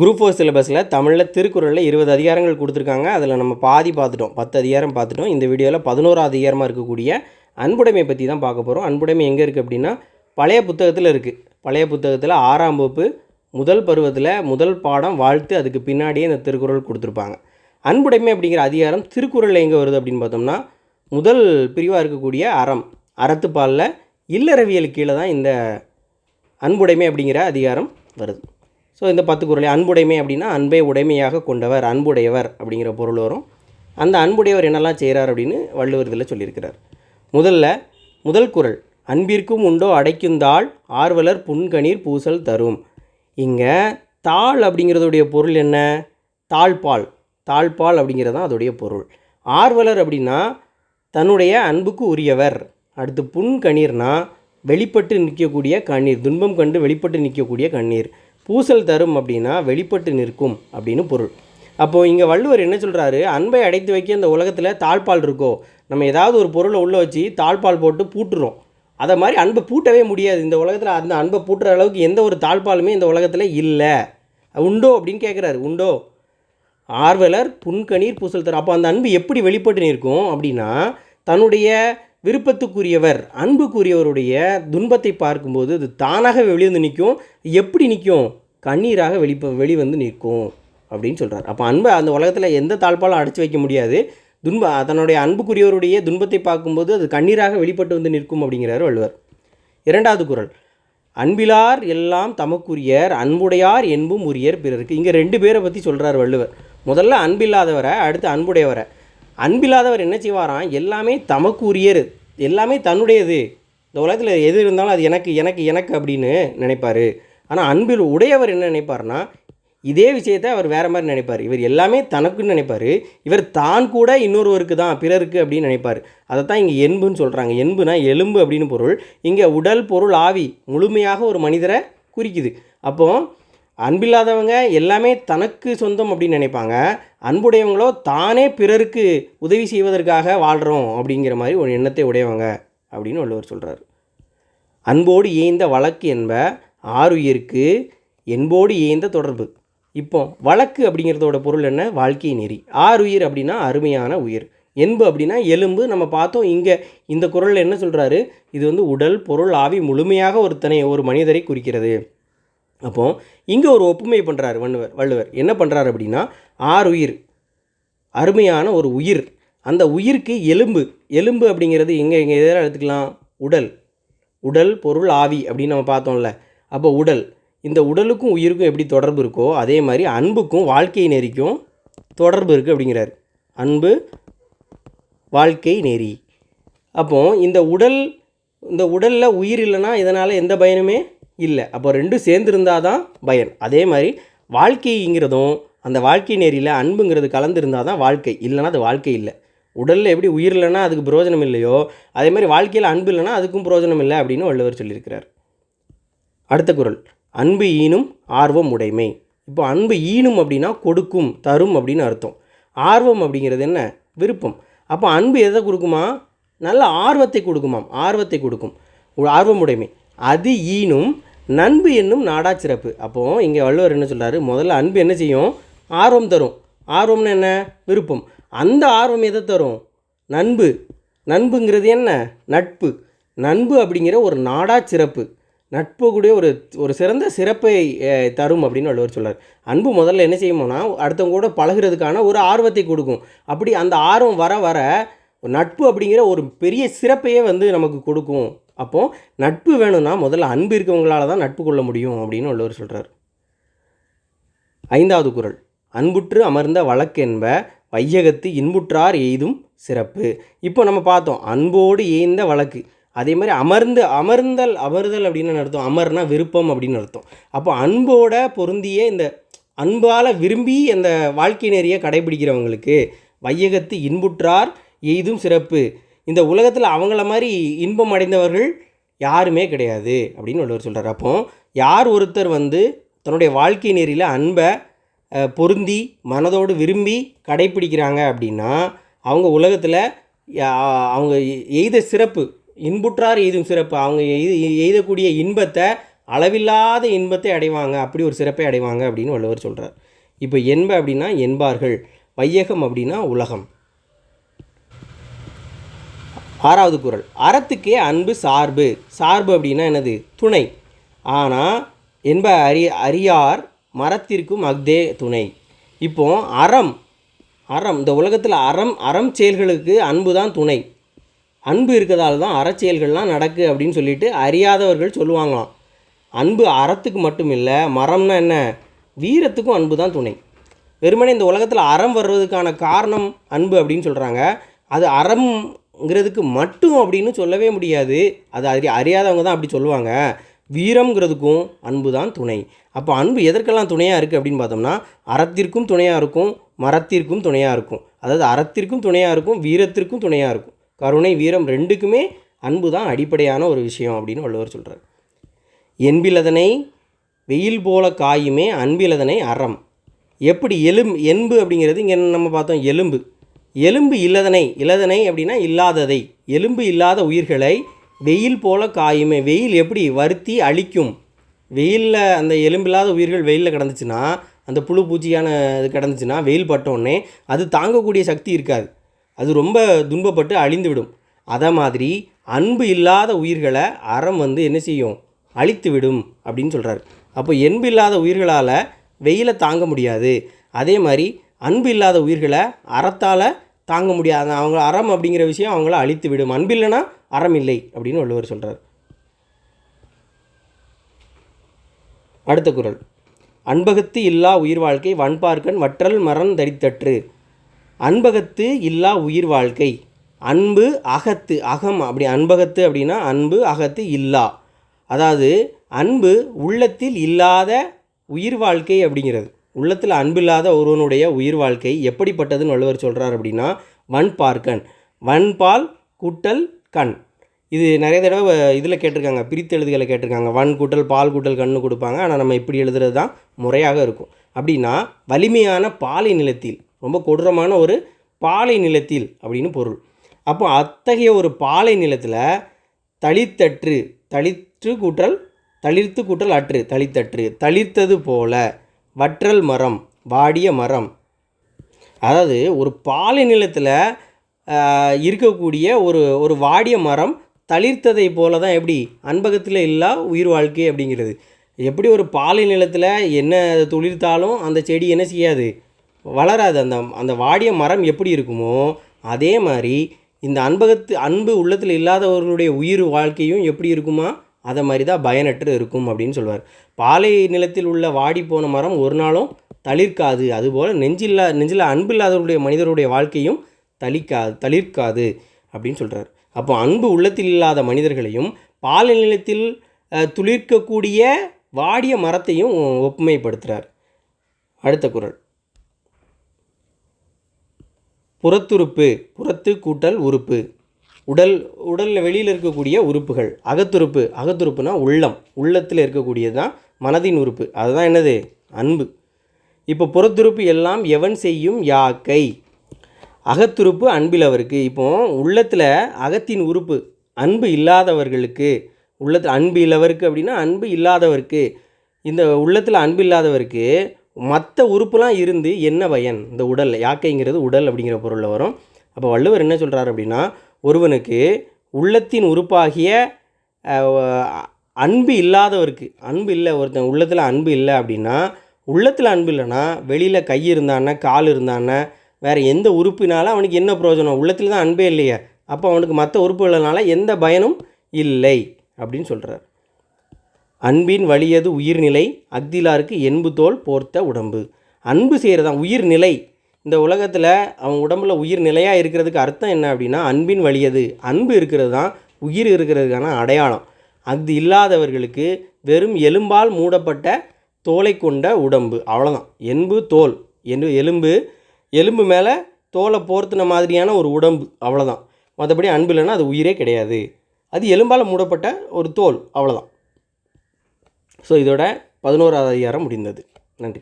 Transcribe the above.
Group four சிலபஸில் தமிழில் திருக்குறளில் இருபது அதிகாரங்கள் கொடுத்துருக்காங்க. அதில் நம்ம பாதி பார்த்துட்டோம். பத்து அதிகாரம் பார்த்துட்டோம். இந்த வீடியோவில் பதினோராவது அதிகாரமாக இருக்கக்கூடிய அன்புடைமை பற்றி தான் பார்க்க போகிறோம் அன்புடைமை எங்கே இருக்குது அப்படின்னா பழைய புத்தகத்தில் இருக்குது பழைய புத்தகத்தில் ஆறாம் வகுப்பு முதல் பருவத்தில் முதல் பாடம் வாழ்த்து அதுக்கு பின்னாடியே இந்த திருக்குறள் கொடுத்துருப்பாங்க. அன்புடைமை அப்படிங்கிற அதிகாரம் திருக்குறளில் எங்கே வருது அப்படின்னு பார்த்தோம்னா முதல் பிரிவாக இருக்கக்கூடிய அறம் அறத்துப்பாலில் இல்லறவியல் கீழே தான் இந்த அன்புடைமை அப்படிங்கிற அதிகாரம் வருது. ஸோ இந்த பத்து குறளை அன்புடைமை அப்படின்னா அன்பை உடைமையாக கொண்டவர் அன்புடையவர் அப்படிங்கிற பொருள் வரும். அந்த அன்புடையவர் என்னெல்லாம் செய்கிறார் அப்படின்னு வள்ளுவர் இதில் சொல்லியிருக்கிறார். முதல்ல முதல் குறள் அன்பிற்கும் உண்டோ அடைக்குந்தாள் ஆர்வலர் புன்கணீர் பூசல் தரும். இங்கே தாள் அப்படிங்கிறதுடைய பொருள் என்ன? தாழ்பால் தாழ்பால் அப்படிங்கிறது தான் அதோடைய பொருள். ஆர்வலர் அப்படின்னா தன்னுடைய அன்புக்கு உரியவர். அடுத்து புன்கணீர்னால் வெளிப்பட்டு நிற்கக்கூடிய கண்ணீர் துன்பம் கண்டு வெளிப்பட்டு நிற்கக்கூடிய கண்ணீர். பூசல் தரும் அப்படின்னா வெளிப்பட்டு நிற்கும் அப்படின்னு பொருள். அப்போது இங்கே வள்ளுவர் என்ன சொல்கிறாரு அன்பை அடைத்து வைக்க இந்த உலகத்தில் தாழ்பால் இருக்கோ? நம்ம ஏதாவது ஒரு பொருளை உள்ளே வச்சு தாழ்பால் போட்டு பூட்டுறோம். அதை மாதிரி அன்பை பூட்டவே முடியாது. இந்த உலகத்தில் அந்த அன்பை பூட்டுற அளவுக்கு எந்த ஒரு தாழ்பாலுமே இந்த உலகத்தில் இல்லை. உண்டோ அப்படின்னு கேட்குறாரு உண்டோ? ஆர்வலர் புன்கணீர் பூசல் தரும். அப்போ அந்த அன்பு எப்படி வெளிப்பட்டு நிற்கும் அப்படின்னா தன்னுடைய விருப்பத்துக்குரியவர் அன்புக்குரியவருடைய துன்பத்தை பார்க்கும்போது அது தானாக வெளிவந்து நிற்கும். எப்படி நிற்கும்? கண்ணீராக வெளிப்ப வெளிவந்து நிற்கும் அப்படின்னு சொல்கிறார் அப்போ அன்பை அந்த உலகத்தில் எந்த தாழ்பாலும் அடைச்சி வைக்க முடியாது. துன்ப தன்னுடைய அன்புக்குரியவருடைய துன்பத்தை பார்க்கும்போது அது கண்ணீராக வெளிப்பட்டு வந்து நிற்கும் அப்படிங்கிறார் வள்ளுவர். இரண்டாவது குரல். அன்பிலார் எல்லாம் தமக்குரியர் அன்புடையார் என்பும் உரியர் பிறருக்கு. இங்கே ரெண்டு பேரை பற்றி சொல்கிறார் வள்ளுவர். முதல்ல அன்பில்லாதவரை அடுத்து அன்புடையவரை. அன்பில்லாதவர் என்ன செய்வாராம்? எல்லாமே தமக்கு உரியர் எல்லாமே தன்னுடையது. இந்த உலகத்தில் எது இருந்தாலும் அது எனக்கு எனக்கு எனக்கு அப்படின்னு நினைப்பார். ஆனால் அன்பில் உடையவர் என்ன நினைப்பார்னா இதே விஷயத்தை அவர் வேறு மாதிரி நினைப்பார். இவர் எல்லாமே தனக்குன்னு நினைப்பார். இவர் தான் கூட இன்னொருவருக்கு தான் பிறருக்கு அப்படின்னு நினைப்பார். அதை தான் இங்கே என்புன்னு சொல்கிறாங்க என்புனா எலும்பு அப்படின்னு பொருள். இங்கே உடல் பொருள் ஆவி முழுமையாக ஒரு மனிதரை குறிக்குது. அப்போது அன்பில்லாதவங்க எல்லாமே தனக்கு சொந்தம் அப்படின்னு நினைப்பாங்க. அன்புடையவங்களோ தானே பிறருக்கு உதவி செய்வதற்காக வாழ்கிறோம் அப்படிங்கிற மாதிரி ஒரு எண்ணத்தை உடையவங்க அப்படின்னு வள்ளுவர் சொல்கிறார் அன்போடு ஏய்ந்த வழக்கு என்ப ஆறுயிருக்கு என்போடு ஏய்ந்த தொடர்பு. இப்போ வழக்கு அப்படிங்கிறதோட பொருள் என்ன? வாழ்க்கை நெறி. ஆறுயிர் அப்படின்னா அருமையான உயிர். என்பு அப்படின்னா எலும்பு. நம்ம பார்த்தோம் இங்கே இந்த குரலில் என்ன சொல்கிறாரு இது வந்து உடல் பொருள் ஆவி முழுமையாக ஒருத்தனை ஒரு மனிதரை குறிக்கிறது. அப்போது இங்கே ஒரு ஒப்புமை பண்ணுறாரு வள்ளுவர் வள்ளுவர். என்ன பண்ணுறாரு அப்படின்னா ஆறுயிர் அருமையான ஒரு உயிர். அந்த உயிருக்கு எலும்பு. எலும்பு அப்படிங்கிறது எங்கே எங்கே எதிராக எடுத்துக்கலாம்? உடல். உடல் பொருள் ஆவி அப்படின்னு நம்ம பார்த்தோம்ல. அப்போ உடல். இந்த உடலுக்கும் உயிருக்கும் எப்படி தொடர்பு இருக்கோ அதே மாதிரி அன்புக்கும் வாழ்க்கை நெறிக்கும் தொடர்பு இருக்குது அப்படிங்கிறார். அன்பு வாழ்க்கை நெறி. அப்போ இந்த உடல் இந்த உடலில் உயிர் இல்லைன்னா இதனால் எந்த பயனுமே இல்லை. அப்போ ரெண்டும் சேர்ந்துருந்தால் தான் பயன். அதே மாதிரி வாழ்க்கைங்கிறதும் அந்த வாழ்க்கை நெறியில் அன்புங்கிறது கலந்துருந்தால் தான் வாழ்க்கை. இல்லைன்னா அது வாழ்க்கை இல்லை. உடலில் எப்படி உயிர் இல்லைன்னா அதுக்கு பிரயோஜனம் இல்லையோ அதே மாதிரி வாழ்க்கையில் அன்பு இல்லைன்னா அதுக்கும் பிரயோஜனம் இல்லை அப்படின்னு வள்ளுவர் சொல்லியிருக்கிறார். அடுத்த குரல். அன்பு ஈனும் ஆர்வம் உடைமை. இப்போ அன்பு ஈனும் அப்படின்னா கொடுக்கும் தரும் அப்படின்னு அர்த்தம். ஆர்வம் அப்படிங்கிறது என்ன? விருப்பம். அப்போ அன்பு எதை கொடுக்குமா? நல்ல ஆர்வத்தை கொடுக்குமாம். ஆர்வத்தை கொடுக்கும். ஆர்வம் உடைமை. அது ஈனும் நண்பு என்னும் நாடா சிறப்பு. அப்போது இங்கே வள்ளுவர் என்ன சொல்கிறாரு முதல்ல அன்பு என்ன செய்யும்? ஆர்வம் தரும். ஆர்வம்னு என்ன? விருப்பம். அந்த ஆர்வம் எதை தரும்? நண்பு. நண்புங்கிறது என்ன? நட்பு. நண்பு அப்படிங்கிற ஒரு நாடா சிறப்பு. நட்பு கூடிய ஒரு ஒரு சிறந்த சிறப்பை தரும் அப்படின்னு வள்ளுவர் சொல்கிறார் அன்பு முதல்ல என்ன செய்யுமோனா அடுத்தவங்க கூட பழகுறதுக்கான ஒரு ஆர்வத்தை கொடுக்கும். அப்படி அந்த ஆர்வம் வர வர ஒரு நட்பு அப்படிங்கிற ஒரு பெரிய சிறப்பையே வந்து நமக்கு கொடுக்கும். அப்போது நட்பு வேணும்னா முதல்ல அன்பு இருக்கவங்களால தான் நட்பு கொள்ள முடியும் அப்படின்னு வள்ளுவர் சொல்கிறார் ஐந்தாவது குரல். அன்புற்று அமர்ந்த வழக்கென்ப வையகத்து இன்புற்றார் எய்தும் சிறப்பு. இப்போ நம்ம பார்த்தோம் அன்போடு ஏய்ந்த வழக்கு. அதே மாதிரி அமர்ந்து அமர்ந்தல் அமர்தல் அப்படின்னு அர்த்தம்? அமர்னா விருப்பம் அப்படின்னு அர்த்தம். அப்போ அன்போட பொருந்திய இந்த அன்பால் விரும்பி அந்த வாழ்க்கை நெறியை கடைபிடிக்கிறவங்களுக்கு வையகத்து இன்புற்றார் எய்தும் சிறப்பு. இந்த உலகத்தில் அவங்கள மாதிரி இன்பம் அடைந்தவர்கள் யாருமே கிடையாது அப்படின்னு வள்ளுவர் சொல்கிறார் அப்போ யார் ஒருத்தர் வந்து தன்னுடைய வாழ்க்கை நெறியில் அன்பை பொருந்தி மனதோடு விரும்பி கடைப்பிடிக்கிறாங்க அப்படின்னா அவங்க உலகத்தில் அவங்க எய்த சிறப்பு இன்புற்றார் எய்தும் சிறப்பு அவங்க எய்து எய்தக்கூடிய இன்பத்தை அளவில்லாத இன்பத்தை அடைவாங்க அப்படி ஒரு சிறப்பை அடைவாங்க அப்படின்னு வள்ளுவர் சொல்கிறார் இப்போ என்ப அப்படின்னா என்பார்கள் வையகம் அப்படின்னா உலகம். ஆறாவது குரல் அறத்துக்கே அன்பு சார்பு. சார்பு அப்படின்னா என்னது? துணை. ஆனால் என்ப அறி அறியார் மரத்திற்கும் அஃதே துணை. இப்போ அறம் அறம் இந்த உலகத்தில் அறம் அறம் செயல்களுக்கு அன்பு தான் துணை. அன்பு இருக்கிறதால தான் அறச்செயல்கள்லாம் நடக்கு அப்படின்னு சொல்லிட்டு அறியாதவர்கள் சொல்லுவாங்களாம். அன்பு அறத்துக்கு மட்டும் இல்லை மரம்னா என்ன? வீரத்துக்கும் அன்பு தான் துணை. வெறுமனே இந்த உலகத்தில் அறம் வர்றதுக்கான காரணம் அன்பு அப்படின்னு சொல்கிறாங்க அது அறம் ங்கிறதுக்கு மட்டும் அப்படின்னு சொல்லவே முடியாது. அது அறி அறியாதவங்க தான் அப்படி சொல்லுவாங்க. வீரம்ங்கிறதுக்கும் அன்பு தான் துணை. அப்போ அன்பு எதற்கெல்லாம் துணையாக இருக்குது அப்படின்னு பார்த்தோம்னா அறத்திற்கும் துணையாக இருக்கும் மரத்திற்கும் துணையாக இருக்கும். அதாவது அறத்திற்கும் துணையாக இருக்கும் வீரத்திற்கும் துணையாக இருக்கும். கருணை வீரம் ரெண்டுக்குமே அன்பு தான் அடிப்படையான ஒரு விஷயம் அப்படின்னு வள்ளுவர் சொல்கிறார் என்பிலதனை வெயில் போல காயுமே அன்பிலதனை அறம். எப்படி எலும்பு என்பு அப்படிங்கிறது இங்கே நம்ம பார்த்தோம் எலும்பு. எலும்பு இல்லதனை இலதனை அப்படின்னா இல்லாததை. எலும்பு இல்லாத உயிர்களை வெயில் போல காயுமே. வெயில் எப்படி வருத்தி அழிக்கும்? வெயிலில் அந்த எலும்பில்லாத உயிர்கள் வெயிலில் கிடந்துச்சுன்னா அந்த புழு பூச்சியான இது கிடந்துச்சுன்னா வெயில் பட்டோடனே அது தாங்கக்கூடிய சக்தி இருக்காது. அது ரொம்ப துன்பப்பட்டு அழிந்துவிடும். அதை மாதிரி அன்பு இல்லாத உயிர்களை அறம் வந்து என்ன செய்யும்? அழித்து விடும் அப்படின்னு சொல்கிறார் அப்போ என்பு இல்லாத உயிர்களால் வெயிலை தாங்க முடியாது. அதே மாதிரி அன்பு இல்லாத உயிர்களை அறத்தால் தாங்க முடியாது. அவங்க அறம் அப்படிங்கிற விஷயம் அவங்கள அழித்து விடும். அன்பு இல்லைன்னா அறம் இல்லை அப்படின்னு வள்ளுவர் சொல்கிறார் அடுத்த குரல். அன்பகத்து இல்லா உயிர் வாழ்க்கை வன்பார்க்கன் வற்றல் மரண் தரித்தற்று. அன்பகத்து இல்லா உயிர் வாழ்க்கை. அன்பு அகத்து அகம் அப்படி அன்பகத்து அப்படின்னா அன்பு அகத்து இல்லா. அதாவது அன்பு உள்ளத்தில் இல்லாத உயிர் வாழ்க்கை அப்படிங்கிறது. உள்ளத்தில் அன்பில்லாத ஒருவனுடைய உயிர் வாழ்க்கை எப்படிப்பட்டதுன்னு வள்ளுவர் சொல்கிறார் அப்படின்னா வன்பார்க்கன் வன்பால் கூட்டல் கண். இது நிறைய தடவை இதில் கேட்டிருக்காங்க பிரித்து எழுதுகளை கேட்டிருக்காங்க வன் கூட்டல் பால் கூட்டல் கண்ணு கொடுப்பாங்க. ஆனால் நம்ம இப்படி எழுதுறது தான் முறையாக இருக்கும். அப்படின்னா வலிமையான பாலை நிலத்தில் ரொம்ப கொடூரமான ஒரு பாலை நிலத்தில் அப்படின்னு பொருள். அப்போ அத்தகைய ஒரு பாலை நிலத்தில் தளித்தற்று தளிற்று கூட்டல் தளிர்த்து கூட்டல் அற்று தளித்தற்று தளிர்த்தது போல வற்றல் மரம் வாடிய மரம். அதாவது ஒரு பாலை நிலத்தில் இருக்கக்கூடிய ஒரு ஒரு வாடிய மரம் தளிர்த்ததை போல தான் எப்படி? அன்பகத்தில் இல்லா உயிர் வாழ்க்கை அப்படிங்கிறது. எப்படி ஒரு பாலை நிலத்தில் என்ன துளிர்த்தாலும் அந்த செடி என்ன செய்யாது? வளராது. அந்த அந்த வாடிய மரம் எப்படி இருக்குமோ அதே மாதிரி இந்த அன்பகத்து அன்பு உள்ளத்தில் இல்லாதவர்களுடைய உயிர் வாழ்க்கையும் எப்படி இருக்குமா? அதை மாதிரி தான் பயனற்று இருக்கும் அப்படின்னு சொல்லுவார் பாலை நிலத்தில் உள்ள வாடி போன மரம் ஒரு நாளும் தளிர்க்காது. அதுபோல் நெஞ்சில்லா நெஞ்சில் அன்பு இல்லாதவருடைய மனிதருடைய வாழ்க்கையும் தளிக்காது தளிர்க்காது அப்படின்னு சொல்கிறார் அப்போ அன்பு உள்ளத்தில் இல்லாத மனிதர்களையும் பாலை நிலத்தில் துளிர்க்கக்கூடிய வாடிய மரத்தையும் ஒப்புமைப்படுத்துகிறார் அடுத்த குரல். புறத்துறுப்பு புறத்து கூட்டல் உறுப்பு. உடல் உடலில் வெளியில் இருக்கக்கூடிய உறுப்புகள். அகத்துறுப்பு அகத்துறுப்புனா உள்ளம். உள்ளத்தில் இருக்கக்கூடியது தான் மனதின் உறுப்பு. அதுதான் என்னது? அன்பு. இப்போ புறத்துறுப்பு எல்லாம் எவன் செய்யும்? யாக்கை. அகத்துறுப்பு அன்பிலவருக்கு இப்போ உள்ளத்தில் அகத்தின் உறுப்பு அன்பு இல்லாதவர்களுக்கு. உள்ளத்தில் அன்பு இல்லவருக்கு அப்படின்னா அன்பு இல்லாதவருக்கு. இந்த உள்ளத்தில் அன்பு இல்லாதவருக்கு மற்ற உறுப்புலாம் இருந்து என்ன பயன்? இந்த உடல். யாக்கைங்கிறது உடல் அப்படிங்கிற பொருளில் வரும். அப்போ வள்ளுவர் என்ன சொல்கிறார் அப்படின்னா ஒருவனுக்கு உள்ளத்தின் உறுப்பாகிய அன்பு இல்லாதவருக்கு அன்பு இல்லை ஒருத்தன் உள்ளத்தில் அன்பு இல்லை அப்படின்னா உள்ளத்தில் அன்பு இல்லைன்னா வெளியில் கை இருந்தான்னா கால் இருந்தான்னா வேறு எந்த உறுப்பினாலும் அவனுக்கு என்ன பிரயோஜனம்? உள்ளத்தில் தான் அன்பே இல்லையே. அப்போ அவனுக்கு மற்ற உறுப்புகளனால எந்த பயனும் இல்லை அப்படின்னு சொல்கிறார் அன்பின் வலியது உயிர்நிலை. அக்திலாருக்கு என்பு தோல் போர்த்த உடம்பு. அன்பு செய்கிறதான் உயிர்நிலை. இந்த உலகத்தில் அவன் உடம்புல உயிர் நிலையாக இருக்கிறதுக்கு அர்த்தம் என்ன அப்படின்னா அன்பின் வழியது அன்பு இருக்கிறது தான் உயிர் இருக்கிறதுக்கான அடையாளம். அது இல்லாதவர்களுக்கு வெறும் எலும்பால் மூடப்பட்ட தோலை கொண்ட உடம்பு. அவ்வளோதான் என்பு தோல். என்று எலும்பு எலும்பு மேலே தோலை போர்த்தின மாதிரியான ஒரு உடம்பு. அவ்வளோதான் மற்றபடி அன்பு இல்லைன்னா அது உயிரே கிடையாது. அது எலும்பால் மூடப்பட்ட ஒரு தோல். அவ்வளோதான் ஸோ இதோட பதினோராவது அதிகாரம் முடிந்தது. நன்றி.